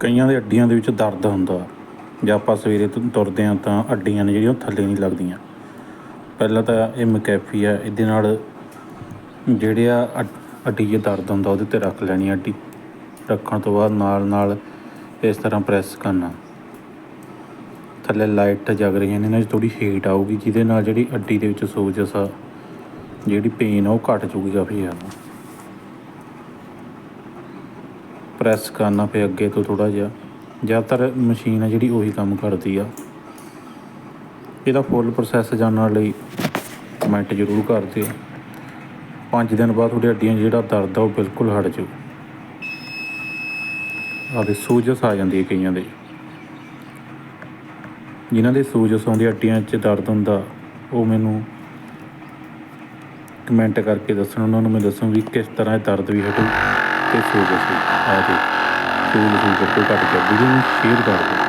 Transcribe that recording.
ਕਈਆਂ ਦੇ ਅੱਡੀਆਂ ਦੇ ਵਿੱਚ ਦਰਦ ਹੁੰਦਾ। ਜੇ ਆਪਾਂ ਸਵੇਰੇ ਤੁ- ਤੁਰਦੇ ਹਾਂ ਤਾਂ ਅੱਡੀਆਂ ਨੇ ਜਿਹੜੀਆਂ ਉਹ ਥੱਲੇ ਨਹੀਂ ਲੱਗਦੀਆਂ। ਪਹਿਲਾਂ ਤਾਂ ਇਹ ਮਕੈਫੀ ਆ, ਇਹਦੇ ਨਾਲ ਜਿਹੜੇ ਆ ਅੱਡ- ਅੱਡੀ 'ਚ ਦਰਦ ਹੁੰਦਾ, ਉਹਦੇ 'ਤੇ ਰੱਖ ਲੈਣੀ ਅੱਡੀ। ਰੱਖਣ ਤੋਂ ਬਾਅਦ ਨਾਲ ਨਾਲ ਇਸ ਤਰ੍ਹਾਂ ਪ੍ਰੈਸ ਕਰਨਾ। ਥੱਲੇ ਲਾਈਟ ਜਗ ਰਹੀਆਂ ਨੇ, ਇਹਨਾਂ 'ਚ ਥੋੜੀ ਹੀਟ ਆਊਗੀ, ਜਿਹਦੇ ਨਾਲ ਜਿਹੜੀ ਅੱਡੀ ਦੇ ਵਿੱਚ ਸੋਜਸ ਆ, ਜਿਹੜੀ ਪੇਨ ਆ, ਉਹ ਘਟ ਜੂਗੀ ਕਾਫੀ ਜ਼ਿਆਦਾ। ਪ੍ਰੈਸ ਕਰਨਾ ਪਿਆ ਅੱਗੇ ਤੋਂ ਥੋੜਾ ਜਿਹਾ। ਜ਼ਿਆਦਾਤਰ ਮਸ਼ੀਨ ਆ ਜਿਹੜੀ ਉਹੀ ਕੰਮ ਕਰਦੀ ਆ। ਇਹਦਾ ਫੁੱਲ ਪ੍ਰੋਸੈਸ ਜਾਣਨ ਲਈ ਕਮੈਂਟ ਜ਼ਰੂਰ ਕਰ ਦਿਓ। ਪੰਜ ਦਿਨ ਬਾਅਦ ਤੁਹਾਡੀ ਹੱਡੀਆਂ 'ਚ ਜਿਹੜਾ ਦਰਦ ਆ ਉਹ ਬਿਲਕੁਲ ਹਟ ਜਾਊ। ਆਦੇ ਸੂਜਸ ਆ ਜਾਂਦੀ ਹੈ ਕਈਆਂ ਦੇ। ਜਿਨ੍ਹਾਂ ਦੇ ਸੂਜਸ ਆਉਂਦੀ, ਹੱਡੀਆਂ 'ਚ ਦਰਦ ਹੁੰਦਾ, ਉਹ ਮੈਨੂੰ ਕਮੈਂਟ ਕਰਕੇ ਦੱਸਣ। ਉਹਨਾਂ ਨੂੰ ਮੈਂ ਦੱਸੂ ਵੀ ਕਿਸ ਤਰ੍ਹਾਂ ਇਹ ਦਰਦ ਵੀ ਹਟੂ। ਤੇ ਸੂਜਸ ਵੀ ਆ ਦੇ ਸੂਜ ਕਰਕੇ ਘਟ ਗਿਆ ਵੀਡੀਓ ਨੂੰ ਸ਼ੇਅਰ ਕਰ ਦਿਓ।